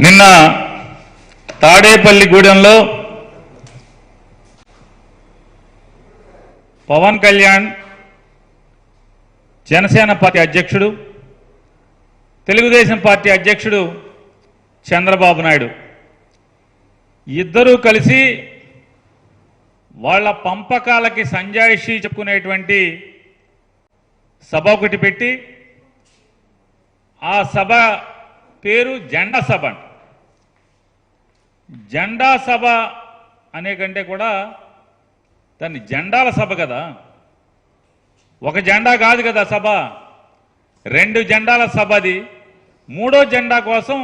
నిన్న తాడేపల్లిగూడెంలో పవన్ కళ్యాణ్ జనసేన పార్టీ అధ్యక్షుడు తెలుగుదేశం పార్టీ అధ్యక్షుడు చంద్రబాబు నాయుడు. ఇద్దరూ కలిసి వాళ్ళ పంపకాలకి సంజాయిషి చెప్పుకునేటువంటి సభ ఒకటి పెట్టి ఆ సభ పేరు జెండా సభ అంట. జెండా సభ అనే కంటే కూడా దాన్ని జెండాల సభ కదా. ఒక జెండా కాదు కదా సభ. రెండు జెండాల సభ అది మూడో జెండా కోసం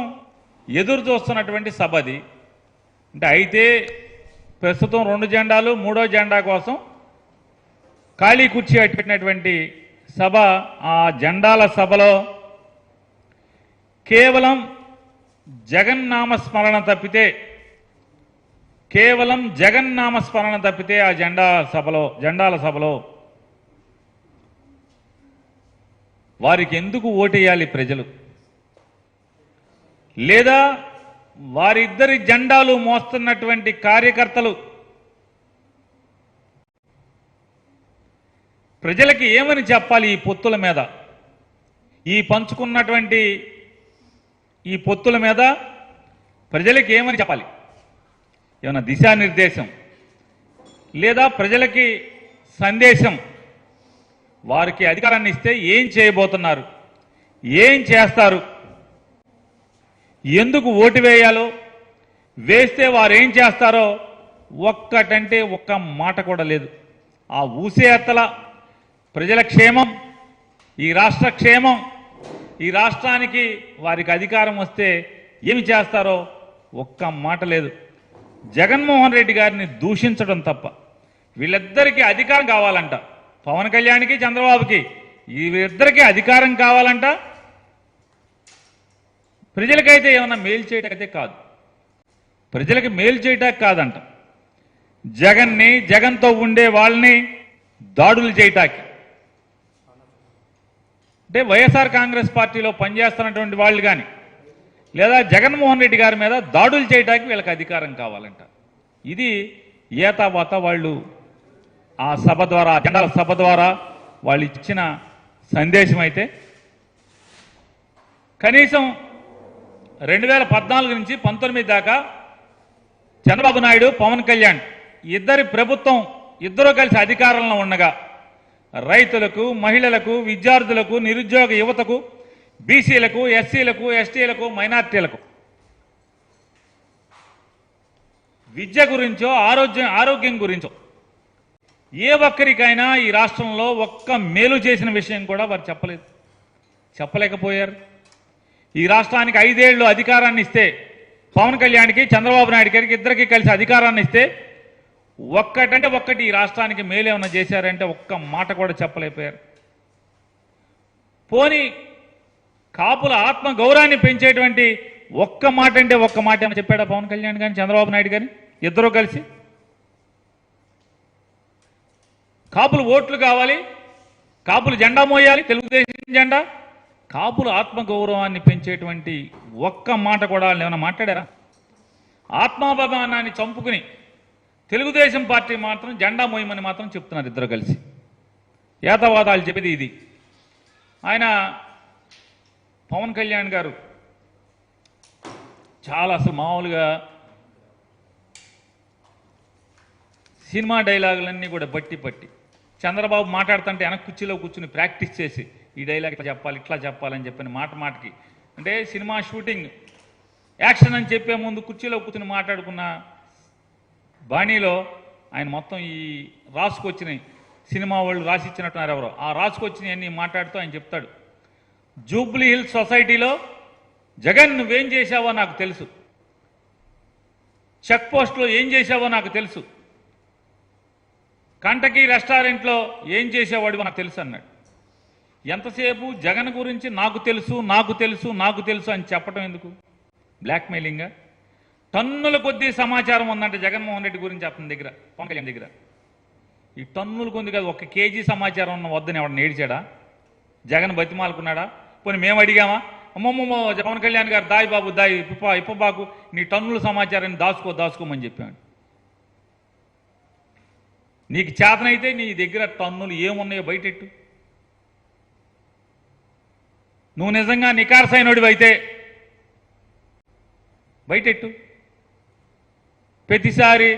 ఎదురు చూస్తున్నటువంటి సభ అది అంటే అయితే ప్రస్తుతం రెండు జెండాలు మూడో జెండా కోసం ఖాళీ కుర్చీ పెట్టినటువంటి సభ ఆ జెండాల సభలో కేవలం జగన్నామస్మరణ తప్పితే కేవలం జగన్నామస్మరణ తప్పితే ఆ జెండా సభలో జెండాల సభలో వారికి ఎందుకు ఓటేయాలి ప్రజలు? లేదా వారిద్దరి జెండాలు మోస్తున్నటువంటి కార్యకర్తలు. ప్రజలకి ఏమని చెప్పాలి ఈ పొత్తుల మీద? ఈ పంచుకున్నటువంటి ఈ పొత్తుల మీద ప్రజలకి ఏమని చెప్పాలి? ఏమైనా దిశానిర్దేశం? లేదా ప్రజలకి సందేశం? వారికి అధికారాన్ని ఇస్తే ఏం చేయబోతున్నారు? ఏం చేస్తారు? ఎందుకు ఓటు వేయాలో వేస్తే వారు ఏం చేస్తారో ఒక్కటంటే ఒక్క మాట కూడా లేదు. ఆ ఊసే ఎత్తల ప్రజల క్షేమం ఈ రాష్ట్ర క్షేమం ఈ రాష్ట్రానికి వారికి అధికారం వస్తే ఏమి చేస్తారో ఒక్క మాట లేదు. జగన్మోహన్ రెడ్డి గారిని దూషించడం తప్ప వీళ్ళిద్దరికీ అధికారం కావాలంట. పవన్ కళ్యాణ్కి చంద్రబాబుకి వీరిద్దరికీ అధికారం కావాలంట. ప్రజలకైతే ఏమన్నా మేలు చేయటకైతే కాదు. ప్రజలకి మేలు చేయటానికి కాదంట. జగన్ని జగన్తో ఉండే వాళ్ళని దాడులు చేయటానికి. అంటే వైఎస్ఆర్ కాంగ్రెస్ పార్టీలో పనిచేస్తున్నటువంటి వాళ్ళు కానీ లేదా జగన్మోహన్ రెడ్డి గారి మీద దాడులు చేయడానికి వీళ్ళకి అధికారం కావాలంట. ఇది ఏతావాత వాళ్ళు ఆ సభ ద్వారా జెండాల సభ ద్వారా వాళ్ళు ఇచ్చిన సందేశం అయితే కనీసం రెండు వేల పద్నాలుగు నుంచి పంతొమ్మిది దాకా చంద్రబాబు నాయుడు పవన్ కళ్యాణ్ ఇద్దరి ప్రభుత్వం ఇద్దరూ కలిసి అధికారంలో ఉండగా రైతులకు మహిళలకు విద్యార్థులకు నిరుద్యోగ యువతకు బీసీలకు ఎస్సీలకు ఎస్టీలకు మైనార్టీలకు విద్య గురించో ఆరోగ్యం ఆరోగ్యం గురించో ఏ ఒక్కరికైనా ఈ రాష్ట్రంలో ఒక్క మేలు చేసిన విషయం కూడా వారు చెప్పలేదు. చెప్పలేకపోయారు. ఈ రాష్ట్రానికి ఐదేళ్ళు అధికారాన్ని ఇస్తే పవన్ కళ్యాణ్కి చంద్రబాబు నాయుడు గారికి ఇద్దరికి కలిసి అధికారాన్ని ఇస్తే ఒక్కటంటే ఒక్కటి ఈ రాష్ట్రానికి మేలేమన్నా చేశారంటే ఒక్క మాట కూడా చెప్పలేకపోయారు. పోని కాపుల ఆత్మ గౌరవాన్ని పెంచేటువంటి ఒక్క మాట అంటే ఒక్క మాట ఏమైనా చెప్పాడా పవన్ కళ్యాణ్ కానీ చంద్రబాబు నాయుడు కానీ ఇద్దరూ కలిసి? కాపులు ఓట్లు కావాలి కాపులు జెండా మోయాలి తెలుగుదేశం జెండా? కాపుల ఆత్మగౌరవాన్ని పెంచేటువంటి ఒక్క మాట కూడా వాళ్ళు ఏమైనా మాట్లాడారా? ఆత్మాభిమానాన్ని చంపుకుని తెలుగుదేశం పార్టీ మాత్రం జెండా మోయమని మాత్రం చెప్తున్నారు ఇద్దరు కలిసి. ఏతవాదాలు చెప్పేది ఇది. ఆయన పవన్ కళ్యాణ్ గారు చాలా అసలు మామూలుగా సినిమా డైలాగులన్నీ కూడా బట్టి పట్టి చంద్రబాబు మాట్లాడుతుంటే వెనక కుర్చీలో కూర్చుని ప్రాక్టీస్ చేసి ఈ డైలాగ్ ఇట్లా చెప్పాలి ఇట్లా చెప్పాలని చెప్పిన మాట మాటకి. అంటే సినిమా షూటింగ్ యాక్షన్ అని చెప్పే ముందు కుర్చీలో కూర్చుని మాట్లాడుకున్న బాణీలో ఆయన మొత్తం ఈ రాసుకొచ్చినాయి సినిమా వాళ్ళు రాసిచ్చినట్టున్నారు ఎవరో. ఆ రాసుకొచ్చిన అన్ని మాట్లాడుతూ ఆయన చెప్తాడు. జూబ్లీ హిల్స్ సొసైటీలో జగన్ నువ్వేం చేశావో నాకు తెలుసు. చెక్ పోస్ట్లో ఏం చేశావో నాకు తెలుసు. కంటకి రెస్టారెంట్లో ఏం చేసేవాడివో నాకు తెలుసు అన్నాడు. ఎంతసేపు జగన్ గురించి నాకు తెలుసు నాకు తెలుసు నాకు తెలుసు అని చెప్పడం ఎందుకు? బ్లాక్మెయిలింగా టన్నుల కొద్దీ సమాచారం ఉందంటే జగన్మోహన్ రెడ్డి గురించి అతని దగ్గర పవన్ కళ్యాణ్ దగ్గర. ఈ టన్నులు కొంది కదా ఒక కేజీ సమాచారం ఉన్న వద్దని ఎవడని ఏడిచాడా? జగన్ బతిమాలుకున్నాడా? పోనీ మేము అడిగామా? అమ్మమ్మమ్మ పవన్ కళ్యాణ్ గారు దాయి బాబు దాయి ఇప్ప ఇప్పబాకు నీ టన్నుల సమాచారాన్ని దాచుకో దాచుకోమని చెప్పాడు. నీకు చేతనైతే నీ దగ్గర టన్నులు ఏమున్నాయో బయటెట్టు. నువ్వు నిజంగా నికార్సైనడివి అయితే బయటెట్టు. ప్రతిసారి